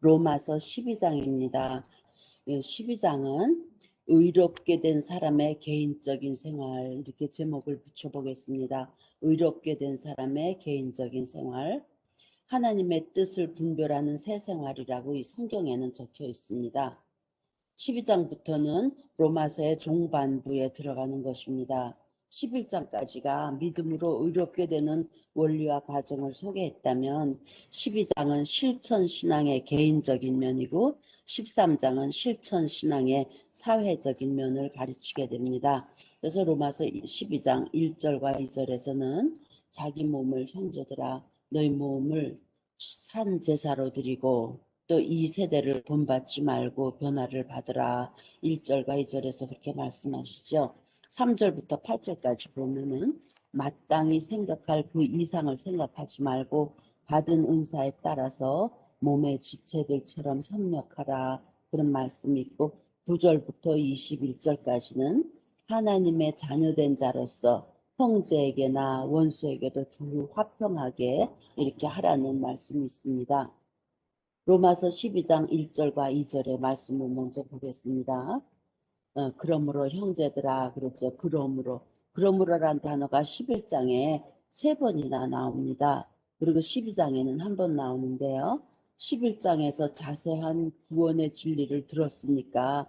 로마서 12장입니다. 12장은 의롭게 된 사람의 개인적인 생활 이렇게 제목을 붙여보겠습니다. 의롭게 된 사람의 개인적인 생활 하나님의 뜻을 분별하는 새 생활이라고 이 성경에는 적혀 있습니다. 12장부터는 로마서의 종반부에 들어가는 것입니다. 11장까지가 믿음으로 의롭게 되는 원리와 과정을 소개했다면 12장은 실천 신앙의 개인적인 면이고 13장은 실천 신앙의 사회적인 면을 가르치게 됩니다. 그래서 로마서 12장 1절과 2절에서는 자기 몸을 형제들아 너희 몸을 산 제사로 드리고 또 이 세대를 본받지 말고 변화를 받으라 1절과 2절에서 그렇게 말씀하시죠. 3절부터 8절까지 보면은 마땅히 생각할 그 이상을 생각하지 말고 받은 은사에 따라서 몸의 지체들처럼 협력하라 그런 말씀이 있고 9절부터 21절까지는 하나님의 자녀된 자로서 형제에게나 원수에게도 두루 화평하게 이렇게 하라는 말씀이 있습니다. 로마서 12장 1절과 2절의 말씀을 먼저 보겠습니다. 어, 그러므로 형제들아 그렇죠. 그러므로 그러므로란 단어가 11장에 세 번이나 나옵니다. 그리고 12장에는 한 번 나오는데요. 11장에서 자세한 구원의 진리를 들었으니까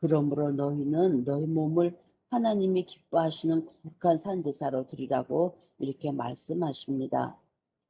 그러므로 너희는 너희 몸을 하나님이 기뻐하시는 거룩한 산제사로 드리라고 이렇게 말씀하십니다.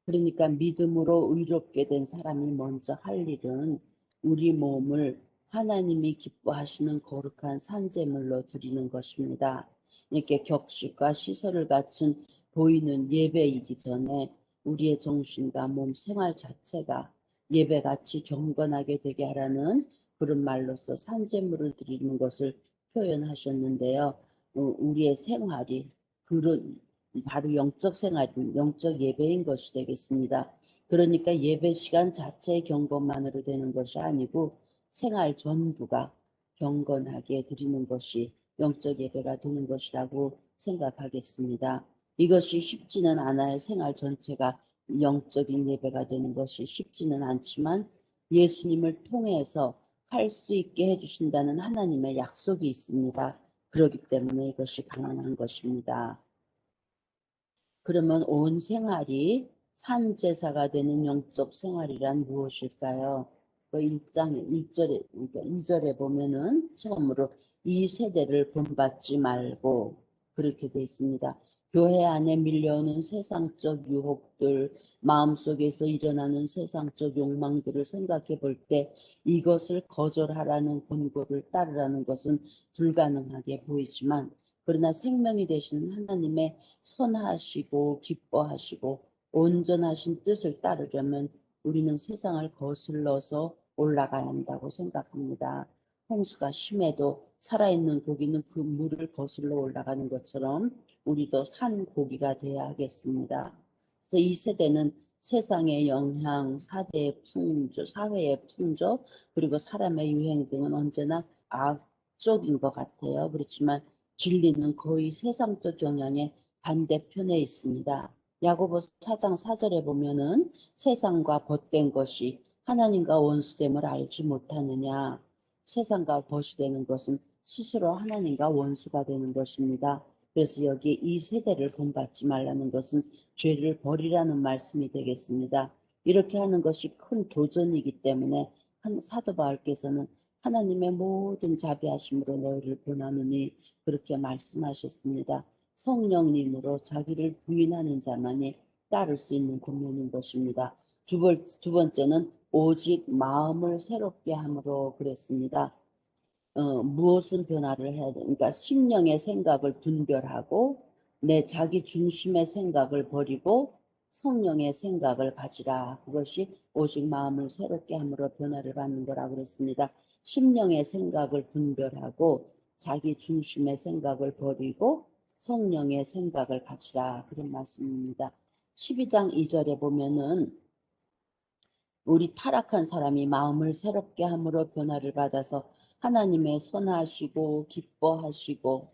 그러니까 믿음으로 의롭게 된 사람이 먼저 할 일은 우리 몸을 하나님이 기뻐하시는 거룩한 산재물로 드리는 것입니다. 이렇게 격식과 시설을 갖춘 보이는 예배이기 전에 우리의 정신과 몸 생활 자체가 예배같이 경건하게 되게 하라는 그런 말로서 산재물을 드리는 것을 표현하셨는데요. 어, 우리의 생활이 그런 바로 영적 생활, 영적 예배인 것이 되겠습니다. 그러니까 예배 시간 자체의 경건만으로 되는 것이 아니고 생활 전부가 경건하게 드리는 것이 영적 예배가 되는 것이라고 생각하겠습니다. 이것이 쉽지는 않아요. 생활 전체가 영적인 예배가 되는 것이 쉽지는 않지만 예수님을 통해서 할 수 있게 해주신다는 하나님의 약속이 있습니다. 그렇기 때문에 이것이 가능한 것입니다. 그러면 온 생활이 산제사가 되는 영적 생활이란 무엇일까요? 그 1장 1절에 그러니까 2절에 보면은 처음으로 이 세대를 본받지 말고 그렇게 되어 있습니다. 교회 안에 밀려오는 세상적 유혹들, 마음속에서 일어나는 세상적 욕망들을 생각해 볼 때 이것을 거절하라는 권고를 따르라는 것은 불가능하게 보이지만 그러나 생명이 되신 하나님의 선하시고 기뻐하시고 온전하신 뜻을 따르려면 우리는 세상을 거슬러서 올라가야 한다고 생각합니다. 홍수가 심해도 살아있는 고기는 그 물을 거슬러 올라가는 것처럼 우리도 산 고기가 되어야 하겠습니다. 그래서 이 세대는 세상의 영향, 사대의 풍조, 사회의 풍조, 그리고 사람의 유행 등은 언제나 악쪽인 것 같아요. 그렇지만 진리는 거의 세상적 영향의 반대편에 있습니다. 야고보 4장 4절에 보면은 세상과 벗된 것이 하나님과 원수됨을 알지 못하느냐. 세상과 벗이 되는 것은 스스로 하나님과 원수가 되는 것입니다. 그래서 여기 이 세대를 본받지 말라는 것은 죄를 버리라는 말씀이 되겠습니다. 이렇게 하는 것이 큰 도전이기 때문에 사도 바울께서는 하나님의 모든 자비하심으로 너희를 변하느니 그렇게 말씀하셨습니다. 성령님으로 자기를 부인하는 자만이 따를 수 있는 권면인 것입니다. 두, 번, 두 번째는 오직 마음을 새롭게 함으로 그랬습니다. 어, 무엇은 변화를 해야 되니까 그러니까 심령의 생각을 분별하고 내 자기 중심의 생각을 버리고 성령의 생각을 가지라. 그것이 오직 마음을 새롭게 함으로 변화를 받는 거라고 그랬습니다. 심령의 생각을 분별하고 자기 중심의 생각을 버리고 성령의 생각을 가지라. 그런 말씀입니다. 12장 2절에 보면은 우리 타락한 사람이 마음을 새롭게 함으로 변화를 받아서 하나님의 선하시고 기뻐하시고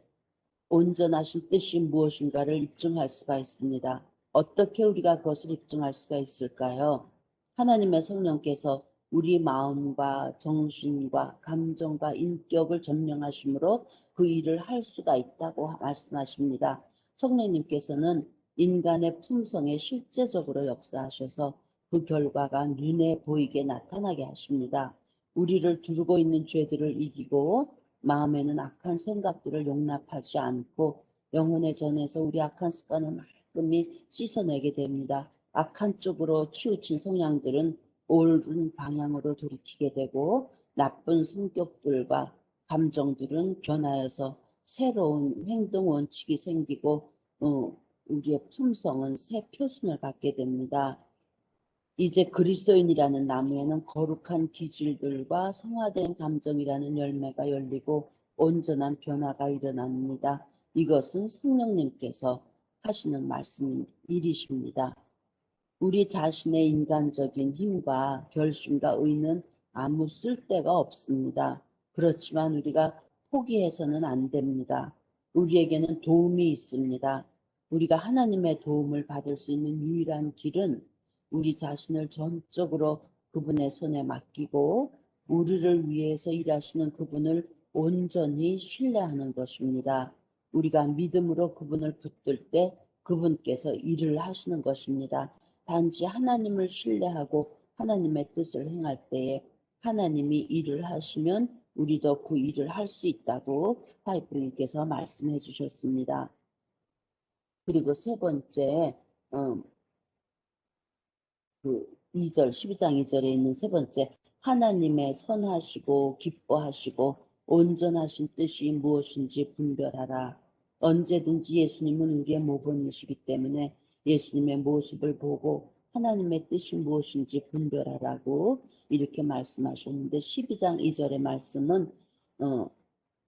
온전하신 뜻이 무엇인가를 입증할 수가 있습니다. 어떻게 우리가 그것을 입증할 수가 있을까요? 하나님의 성령께서 우리 마음과 정신과 감정과 인격을 점령하심으로 그 일을 할 수가 있다고 말씀하십니다. 성령님께서는 인간의 품성에 실제적으로 역사하셔서 그 결과가 눈에 보이게 나타나게 하십니다. 우리를 두르고 있는 죄들을 이기고 마음에는 악한 생각들을 용납하지 않고 영혼의 전에서 우리 악한 습관을 말끔히 씻어내게 됩니다. 악한 쪽으로 치우친 성향들은 옳은 방향으로 돌이키게 되고 나쁜 성격들과 감정들은 변하여서 새로운 행동 원칙이 생기고 어, 우리의 품성은 새 표순을 갖게 됩니다. 이제 그리스도인이라는 나무에는 거룩한 기질들과 성화된 감정이라는 열매가 열리고 온전한 변화가 일어납니다. 이것은 성령님께서 하시는 말씀 일이십니다. 우리 자신의 인간적인 힘과 결심과 의는 아무 쓸데가 없습니다. 그렇지만 우리가 포기해서는 안 됩니다. 우리에게는 도움이 있습니다. 우리가 하나님의 도움을 받을 수 있는 유일한 길은 우리 자신을 전적으로 그분의 손에 맡기고 우리를 위해서 일하시는 그분을 온전히 신뢰하는 것입니다. 우리가 믿음으로 그분을 붙들 때 그분께서 일을 하시는 것입니다. 단지 하나님을 신뢰하고 하나님의 뜻을 행할 때에 하나님이 일을 하시면 우리도 그 일을 할 수 있다고 파이프님께서 말씀해 주셨습니다. 그리고 세 번째, 음, 그 2절, 12장 2절에 있는 세 번째, 하나님의 선하시고 기뻐하시고 온전하신 뜻이 무엇인지 분별하라. 언제든지 예수님은 우리의 모범이시기 때문에 예수님의 모습을 보고 하나님의 뜻이 무엇인지 분별하라고 이렇게 말씀하셨는데 12장 2절의 말씀은 어,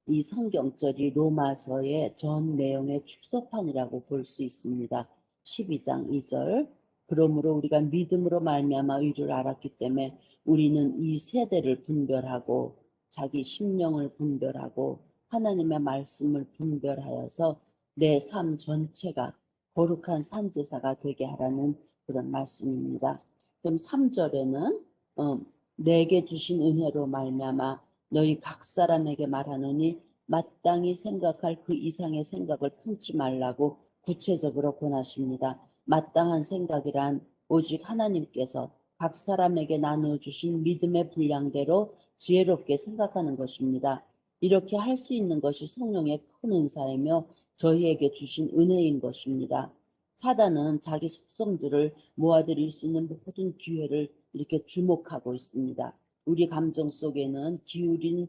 이 성경절이 로마서의 전 내용의 축소판이라고 볼 수 있습니다. 12장 2절 그러므로 우리가 믿음으로 말미암아 의를 알았기 때문에 우리는 이 세대를 분별하고 자기 심령을 분별하고 하나님의 말씀을 분별하여서 내 삶 전체가 거룩한 산제사가 되게 하라는 그런 말씀입니다. 그럼 3절에는 어, 내게 주신 은혜로 말미암아 너희 각 사람에게 말하노니 마땅히 생각할 그 이상의 생각을 품지 말라고 구체적으로 권하십니다. 마땅한 생각이란 오직 하나님께서 각 사람에게 나누어 주신 믿음의 분량대로 지혜롭게 생각하는 것입니다. 이렇게 할 수 있는 것이 성령의 큰 은사이며 저희에게 주신 은혜인 것입니다. 사단은 자기 속성들을 모아들일 수 있는 모든 기회를 이렇게 주목하고 있습니다. 우리 감정 속에는 기울인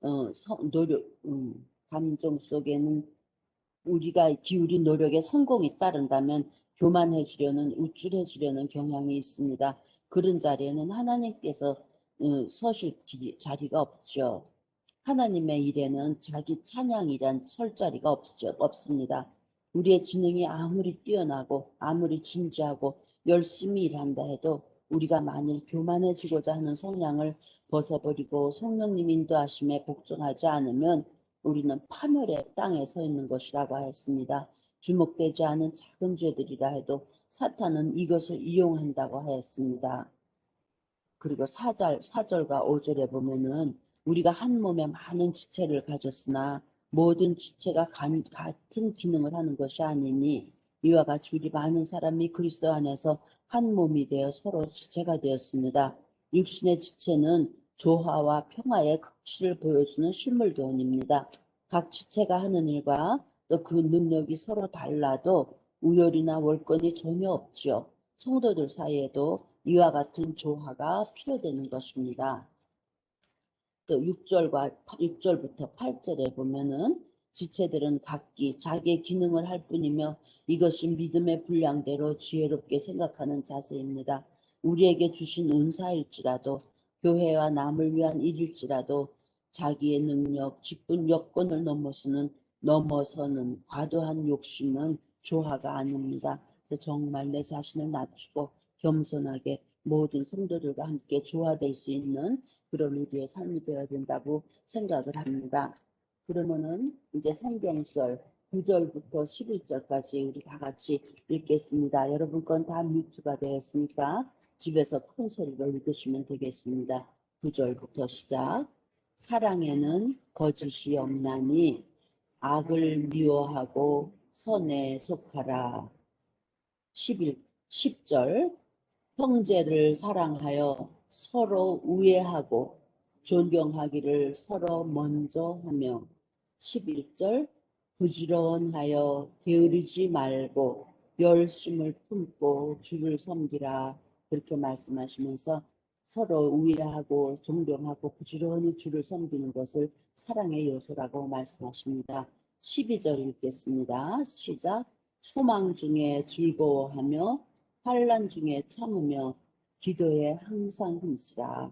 어, 성, 노력, 음, 감정 속에는 우리가 기울인 노력에 성공이 따른다면 교만해지려는 우쭐해지려는 경향이 있습니다. 그런 자리에는 하나님께서 어, 서실 자리가 없죠. 하나님의 일에는 자기 찬양이란 설 자리가 없죠, 없습니다. 우리의 지능이 아무리 뛰어나고 아무리 진지하고 열심히 일한다 해도 우리가 만일 교만해지고자 하는 성향을 벗어버리고 성령님 인도하심에 복종하지 않으면 우리는 파멸의 땅에 서 있는 것이라고 하였습니다. 주목되지 않은 작은 죄들이라 해도 사탄은 이것을 이용한다고 하였습니다. 그리고 4절, 4절과 5절에 보면은 우리가 한 몸에 많은 지체를 가졌으나 모든 지체가 같은 기능을 하는 것이 아니니 이와 같이 우리 많은 사람이 그리스도 안에서 한 몸이 되어 서로 지체가 되었습니다. 육신의 지체는 조화와 평화의 극치를 보여주는 실물교훈입니다. 각 지체가 하는 일과 또 그 능력이 서로 달라도 우열이나 월권이 전혀 없지요. 성도들 사이에도 이와 같은 조화가 필요되는 것입니다. 또 6절과 6절부터 8절에 보면은 지체들은 각기 자기의 기능을 할 뿐이며 이것이 믿음의 분량대로 지혜롭게 생각하는 자세입니다. 우리에게 주신 은사일지라도 교회와 남을 위한 일일지라도 자기의 능력, 직분, 여건을 넘어서는 넘어서는 과도한 욕심은 조화가 아닙니다. 정말 내 자신을 낮추고 겸손하게 모든 성도들과 함께 조화될 수 있는 그런 우리의 삶이 되어야 된다고 생각을 합니다. 그러면은 이제 성경절 9절부터 11절까지 우리 다 같이 읽겠습니다. 여러분 건 다 뮤트가 되었으니까 집에서 큰 소리로 읽으시면 되겠습니다. 9절부터 시작. 사랑에는 거짓이 없나니 악을 미워하고 선에 속하라. 11, 10절 형제를 사랑하여 서로 우애하고 존경하기를 서로 먼저 하며 11절 부지런하여 게으르지 말고 열심을 품고 주를 섬기라 그렇게 말씀하시면서 서로 우애하고 존경하고 부지런히 주를 섬기는 것을 사랑의 요소라고 말씀하십니다. 12절 읽겠습니다. 시작. 소망 중에 즐거워하며 환란 중에 참으며 기도에 항상 힘쓰라.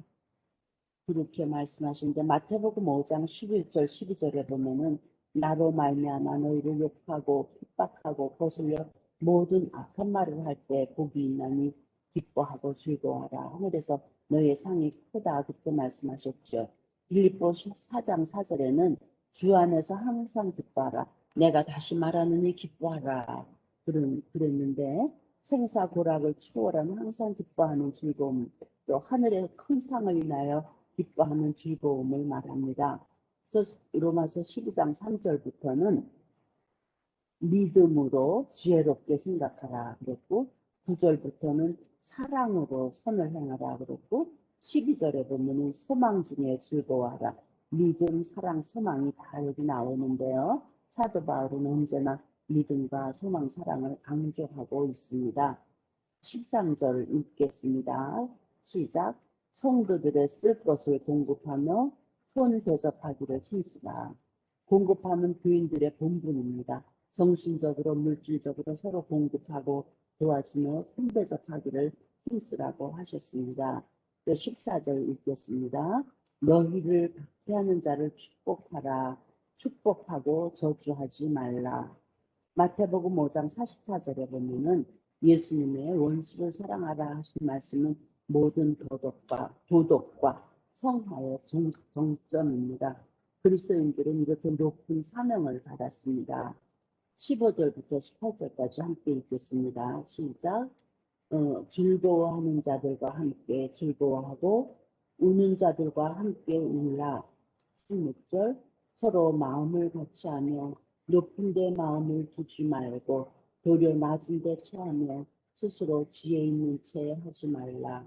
그렇게 말씀하시는데 마태복음 5장 11절 12절에 보면은 나로 말미암아 너희를 욕하고 핍박하고 거슬려 모든 악한 말을 할 때 복이 있나니 기뻐하고 즐거워하라. 하늘에서 너의 상이 크다 그렇게 말씀하셨죠. 빌립보 4장 4절에는 주 안에서 항상 기뻐하라. 내가 다시 말하느니 기뻐하라. 그런, 그랬는데 생사 고락을 추월하는 항상 기뻐하는 즐거움 또 하늘의 큰 상을 인하여 기뻐하는 즐거움을 말합니다. 그래서 로마서 12장 3절부터는 믿음으로 지혜롭게 생각하라 그랬고 9절부터는 사랑으로 선을 행하라 그랬고 12절에 보면은 소망 중에 즐거워하라 믿음, 사랑, 소망이 다 여기 나오는데요. 사도 바울은 언제나 믿음과 소망, 사랑을 강조하고 있습니다. 13절 읽겠습니다. 시작. 성도들의 쓸 것을 공급하며 손 대접하기를 힘쓰라. 공급하면 교인들의 본분입니다. 정신적으로, 물질적으로 서로 공급하고 도와주며 손 대접하기를 힘쓰라고 하셨습니다. 14절 읽겠습니다. 너희를 박해하는 자를 축복하라. 축복하고 저주하지 말라. 마태복음 5장 44절에 보면은 예수님의 원수를 사랑하라 하신 말씀은 모든 도덕과 도덕과 성화의 정, 정점입니다. 그리스도인들은 이렇게 높은 사명을 받았습니다. 15절부터 18절까지 함께 읽겠습니다. 시작. 어, 즐거워하는 자들과 함께 즐거워하고 우는 자들과 함께 울라. 16절 서로 마음을 같이 하며 높은 데 마음을 두지 말고 도리어 낮은 데 처하며 스스로 지혜 있는 채 하지 말라.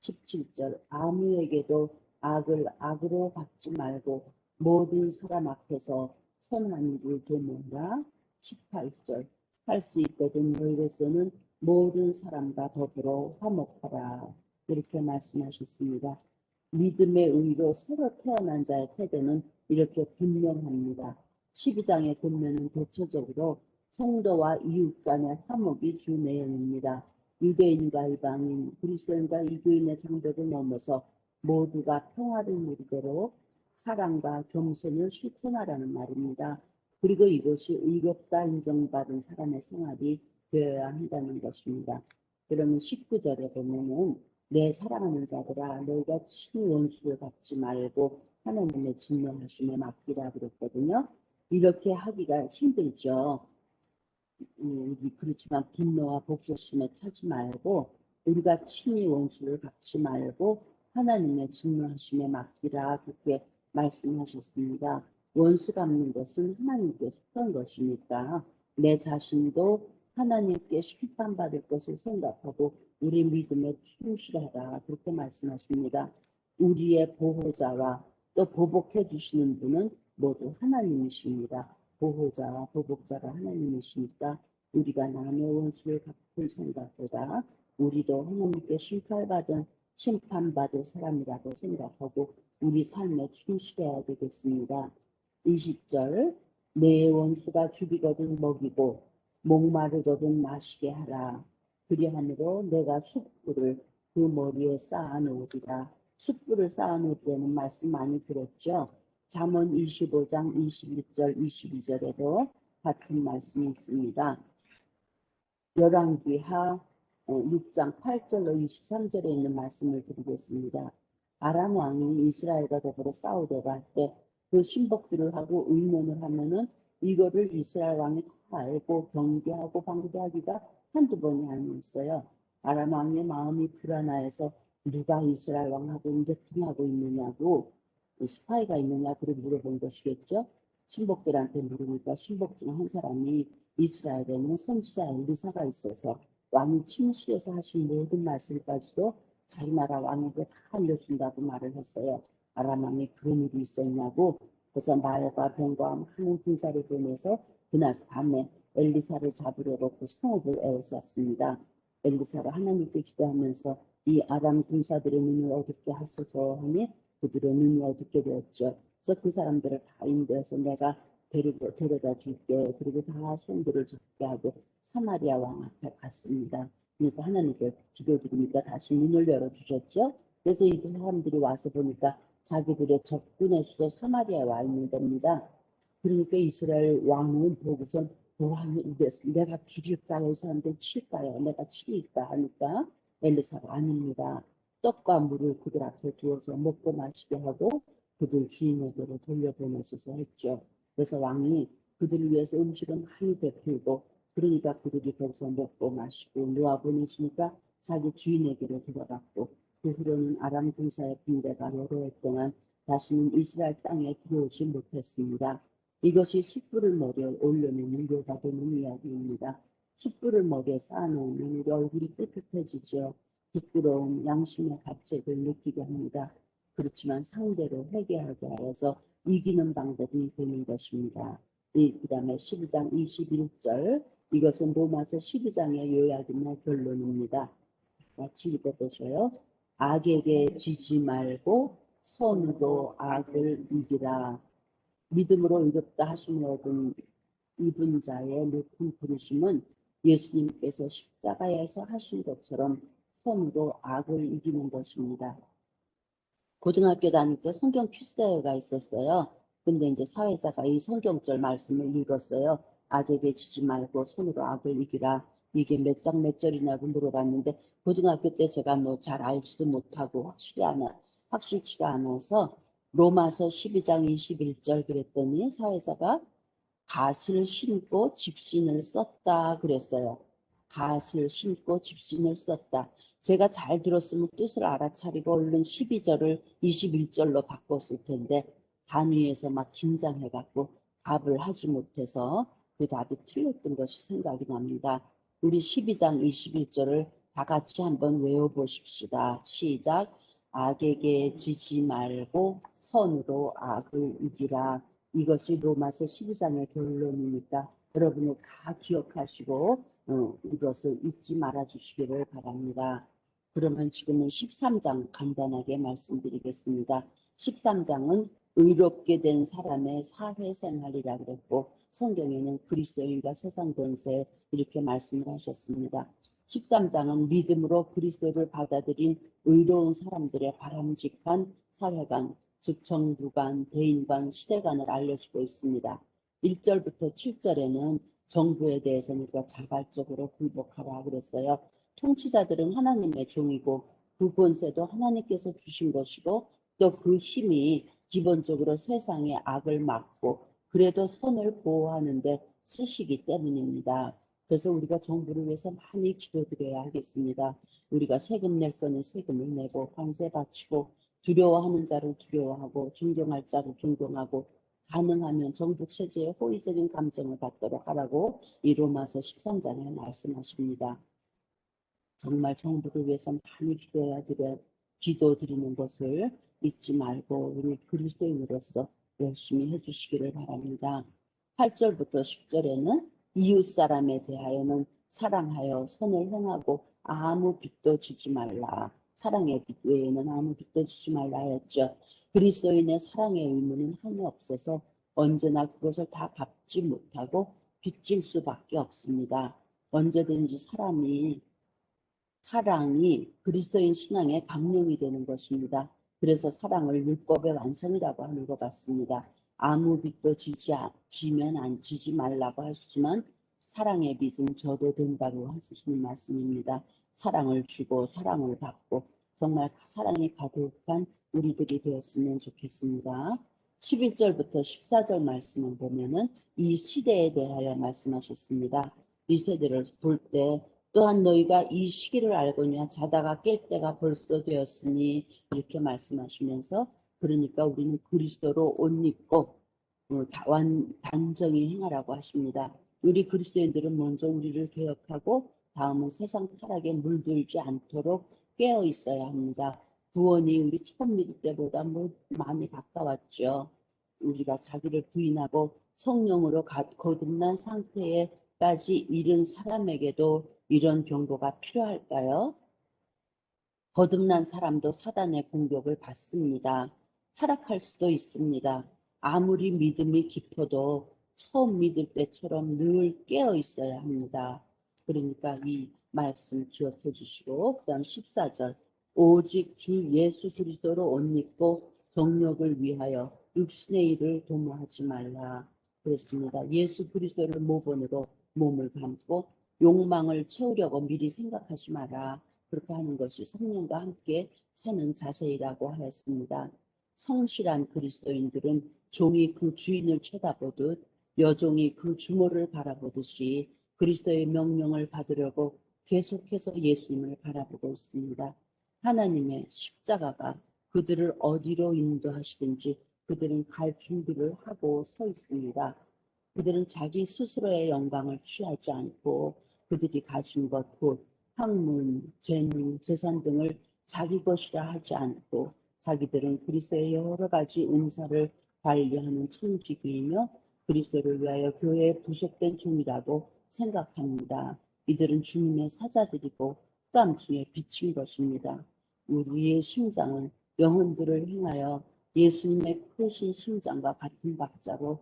17절 아무에게도 악을 악으로 받지 말고 모든 사람 앞에서 선한 일을 도모라. 18절 할 수 있거든 너희로서는 모든 사람과 더불어 화목하라. 이렇게 말씀하셨습니다. 믿음의 의로 새로 태어난 자의 태도는 이렇게 분명합니다. 12장에 보면은 대체적으로 성도와 이웃 간의 화목이 주 내용입니다. 유대인과 이방인, 그리스도인과 이교인의 장벽을 넘어서 모두가 평화를 누리도록 사랑과 겸손을 실천하라는 말입니다. 그리고 이것이 의롭다 인정받은 사람의 생활이 되어야 한다는 것입니다. 그러면 19절에 보면은 내 사랑하는 자들아 너희가 친히 원수를 갚지 말고 하나님의 진노하심에 맡기라 그랬거든요. 이렇게 하기가 힘들죠. 음, 그렇지만 분노와 복수심에 차지 말고 우리가 친히 원수를 갚지 말고 하나님의 진노하심에 맡기라 그렇게 말씀하셨습니다. 원수 갚는 것은 하나님께 속한 것이니까 내 자신도 하나님께 심판받을 것을 생각하고 우리 믿음에 충실하라 그렇게 말씀하십니다. 우리의 보호자와 또 보복해 주시는 분은 모두 하나님이십니다. 보호자와 보복자가 하나님이시니까 우리가 남의 원수를 갚을 생각보다 우리도 하나님께 심판받은 심판받을 사람이라고 생각하고 우리 삶에 충실해야 되겠습니다. 20절 내 원수가 죽이거든 먹이고 목마르거든 마시게 하라. 그리함으로 내가 숯불을 그 머리에 쌓아놓으리라. 숯불을 쌓아놓으라는 말씀 많이 들었죠. 잠언 25장 21절 22절에도 같은 말씀이 있습니다. 열왕기하 6장 8절로 23절에 있는 말씀을 드리겠습니다. 아람 왕이 이스라엘과 더불어 싸우려고 할 때 그 신복들을 하고 의논을 하면은 이거를 이스라엘 왕이 다 알고 경계하고 방대하기가 한두 번이 아니었어요. 아람 왕의 마음이 불안하여서 누가 이스라엘 왕하고 인대통하고 있느냐고 스파이가 있느냐 그를 물어본 것이겠죠. 신복들한테 물으니까 신복 중 한 사람이 이스라엘에는 선지자 엘리사가 있어서 왕이 침실에서 하신 모든 말씀까지도 자기 나라 왕에게 다 알려준다고 말을 했어요. 아람 왕이 그런 일이 있었냐고 그래서 말과 병과 많은 군사를 보내서 그날 밤에 엘리사를 잡으려고 그 성읍을 에워쌌습니다. 엘리사가 하나님께 기도하면서 이 아람 군사들의 눈을 어둡게 하소서 하니 그들의 눈이 어둡게 되었죠. 그래서 그 사람들을 다 인도해서 내가 데리고 데려다 줄게. 그리고 다 손들을 잡게 하고 사마리아 왕 앞에 갔습니다. 그러니까 하나님께 기도드리니까 다시 문을 열어주셨죠. 그래서 이 사람들이 와서 보니까 자기들의 적군의 수도 사마리아에 와 있는 겁니다. 그러니까 이스라엘 왕은 보고선 왕이 내가 죽일까요? 이 사람들 칠까요? 내가 치릴까 하니까 엘리사가 아닙니다. 떡과 물을 그들 앞에 두어서 먹고 마시게 하고 그들 주인에게로 돌려보내셔서 했죠. 그래서 왕이 그들을 위해서 음식은 많이 베풀고 그러니까 그들이 거기서 먹고 마시고 놓아 보내주니까 자기 주인에게로 돌아갔고 그 후로는 아람 군사의 군대가 여러 해 동안 다시는 이스라엘 땅에 들어오지 못했습니다. 이것이 숯불을 머리에 올려놓는 요가 되는 이야기입니다. 숯불을 머리에 쌓아놓으면 우리 얼굴이 깨끗해지죠. 부끄러움, 양심의 가책을 느끼게 합니다. 그렇지만 상대로 회개하게 하여서 이기는 방법이 되는 것입니다. 이 그다음에 12장 21절 이것은 로마서 12장의 요약이나 결론입니다. 같이 읽어보셔요. 악에게 지지 말고 선으로 악을 이기라. 믿음으로 이롭다 하심을 얻은 입은 자의 높은 부르심은 예수님께서 십자가에서 하신 것처럼 선으로 악을 이기는 것입니다. 고등학교 다닐 때 성경 퀴즈대회가 있었어요. 근데 이제 사회자가 이 성경절 말씀을 읽었어요. 악에게 지지 말고 손으로 악을 이기라. 이게 몇 장 몇 절이냐고 물어봤는데 고등학교 때 제가 뭐 잘 알지도 못하고 확실히 안, 확실치가 않아서 로마서 12장 21절 그랬더니 사회자가 갓을 신고 집신을 썼다 그랬어요. 갓을 신고 집신을 썼다. 제가 잘 들었으면 뜻을 알아차리고 얼른 12절을 21절로 바꿨을 텐데 단위에서 막 긴장해갖고 답을 하지 못해서 그 답이 틀렸던 것이 생각이 납니다. 우리 12장 21절을 다 같이 한번 외워보십시다. 시작. 악에게 지지 말고 선으로 악을 이기라. 이것이 로마서 12장의 결론이니까 여러분이 다 기억하시고 어, 이것을 잊지 말아 주시기를 바랍니다. 그러면 지금은 13장 간단하게 말씀드리겠습니다. 13장은 의롭게 된 사람의 사회생활이라 그랬고 성경에는 그리스도인과 세상 권세 이렇게 말씀을 하셨습니다. 13장은 믿음으로 그리스도를 받아들인 의로운 사람들의 바람직한 사회관, 즉 정부관, 대인관, 시대관을 알려주고 있습니다. 1절부터 7절에는 정부에 대해서 우리가 자발적으로 굴복하라 그랬어요. 통치자들은 하나님의 종이고 그 권세도 하나님께서 주신 것이고 또 그 힘이 기본적으로 세상의 악을 막고 그래도 선을 보호하는데 쓰시기 때문입니다. 그래서 우리가 정부를 위해서 많이 기도드려야 하겠습니다. 우리가 세금 낼 거는 세금을 내고 관세 바치고 두려워하는 자를 두려워하고 존경할 자를 존경하고 가능하면 정부 체제에 호의적인 감정을 갖도록 하라고 이 로마서 13장에 말씀하십니다. 정말 정부를 위해서 많이 기도해야 드려, 기도 드리는 것을 잊지 말고 우리 그리스도인으로서 열심히 해주시기를 바랍니다. 8절부터 10절에는 이웃 사람에 대하여는 사랑하여 선을 행하고 아무 빚도 주지 말라. 사랑의 빚 외에는 아무 빚도 주지 말라 하였죠. 그리스도인의 사랑의 의무는 한이 없어서 언제나 그것을 다 갚지 못하고 빚질 수밖에 없습니다. 언제든지 사람이 사랑이 그리스도인 신앙의 강령이 되는 것입니다. 그래서 사랑을 율법의 완성이라고 하는 것 같습니다. 아무 빚도 지지, 지면 안 지지 말라고 하시지만 사랑의 빚은 저도 된다고 하시는 말씀입니다. 사랑을 주고 사랑을 받고 정말 사랑이 가득한 우리들이 되었으면 좋겠습니다. 11절부터 14절 말씀을 보면은 이 시대에 대하여 말씀하셨습니다. 이 세대를 볼 때 또한 너희가 이 시기를 알거냐 자다가 깰 때가 벌써 되었으니 이렇게 말씀하시면서 그러니까 우리는 그리스도로 옷 입고 어, 다- 완- 단정히 행하라고 하십니다. 우리 그리스도인들은 먼저 우리를 개혁하고 다음은 세상 타락에 물들지 않도록 깨어 있어야 합니다. 구원이 우리 처음 믿을 때보다 뭐 많이 가까웠죠. 우리가 자기를 부인하고 성령으로 가- 거듭난 상태에까지 이른 사람에게도 이런 경고가 필요할까요? 거듭난 사람도 사단의 공격을 받습니다. 타락할 수도 있습니다. 아무리 믿음이 깊어도 처음 믿을 때처럼 늘 깨어 있어야 합니다. 그러니까 이 말씀 기억해 주시고 그 다음 14절 오직 주 예수 그리스도로 옷 입고 정력을 위하여 육신의 일을 도모하지 말라 그랬습니다. 예수 그리스도를 모본으로 몸을 감고 욕망을 채우려고 미리 생각하지 마라. 그렇게 하는 것이 성령과 함께 사는 자세이라고 하였습니다. 성실한 그리스도인들은 종이 그 주인을 쳐다보듯 여종이 그 주모를 바라보듯이 그리스도의 명령을 받으려고 계속해서 예수님을 바라보고 있습니다. 하나님의 십자가가 그들을 어디로 인도하시든지 그들은 갈 준비를 하고 서 있습니다. 그들은 자기 스스로의 영광을 취하지 않고 그들이 가진 것, 곧 학문, 재능, 재산 등을 자기 것이라 하지 않고 자기들은 그리스도의 여러 가지 은사를 관리하는 청지기이며 그리스도를 위하여 교회에 부속된 종이라고 생각합니다. 이들은 주님의 사자들이고 흑암 중에 비친 것입니다. 우리의 심장은 영혼들을 향하여 예수님의 크신 심장과 같은 박자로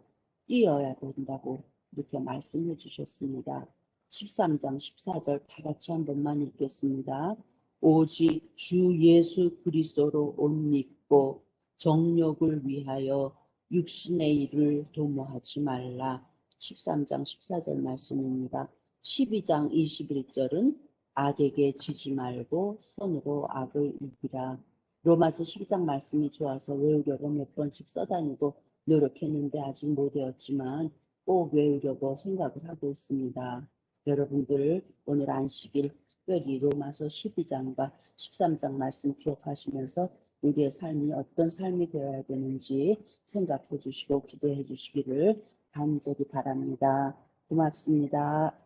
뛰어야 된다고 이렇게 말씀해 주셨습니다. 13장 14절 다 같이 한 번만 읽겠습니다. 오직 주 예수 그리스도로 옷 입고 정욕을 위하여 육신의 일을 도모하지 말라. 13장 14절 말씀입니다. 12장 21절은 악에게 지지 말고 손으로 악을 이기라. 로마서 12장 말씀이 좋아서 외우려고 몇 번씩 써다니고 노력했는데 아직 못 외웠지만 꼭 외우려고 생각을 하고 있습니다. 여러분들 오늘 안식일 특별히 로마서 12장과 13장 말씀 기억하시면서 우리의 삶이 어떤 삶이 되어야 되는지 생각해 주시고 기도해 주시기를 간절히 바랍니다. 고맙습니다.